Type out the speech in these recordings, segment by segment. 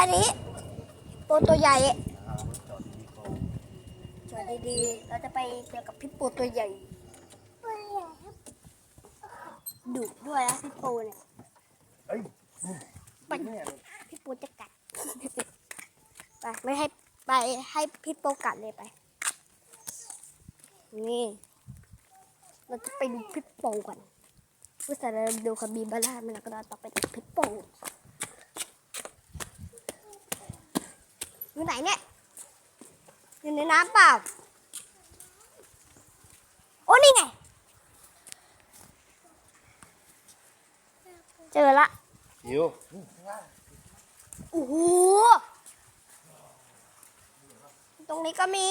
ล้ๆนี้โปตัวใหญ่เอารถจอดดีๆ เราจะไปเจอกับพี่ปูตัวใหญ่ ดุด้วยนะพี่ปูเนี่ยเฮ้ยไปพี่ปูจะกัด ไปไม่ให้ไปให้พี่ปูกัดเลยไป นี่ เราจะไปดูพี่ปูก่อนผู้สารดูคาบีบาร่ามันก็เราต้องไปดูพี่ปู อยู่ไหนเนี่ย อยู่ในน้ำเปล่า โอ้นี่ไง เจอละหิวโอ้โหตรงนี้ก็มี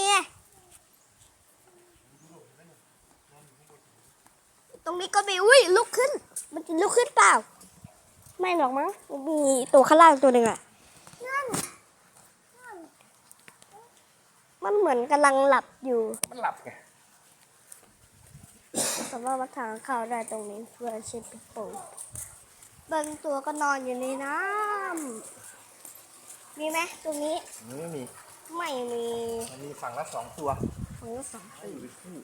ตรงนี้ก็มี อุ้ยลุกขึ้น มันจะลุกขึ้นเปล่า ไม่หรอกมั้งมันมีตัวข้างล่างตัวหนึ่งอะ มันเหมือนกำลังหลับอยู่ มันหลับไงสามารถมาทางเข้าได้ตรงนี้เพื่อเช็ดปิโป้บางตัวก็นอนอยู่ในน้ำมีไหมตรงนี้นี่ไม่มี ไม่มีมันมีฝั่งละสองตัวของสองให้อยู่เป็นคู่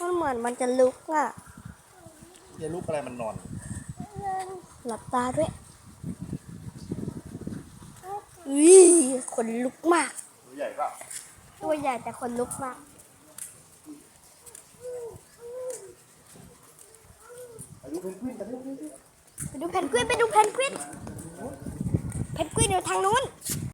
มันเหมือนมันจะลุกอะอย่าลุกอะไรมันนอน หลับตาด้วยอุ้ยคนลุกมากตัว ใหญ่ก็ตัวใหญ่แต่คนลุกมากอายุเป็นขึ้นกันลูกไปดูเพนกวินไปดูเพนกวินเพนกวินอยู่ทางนู้น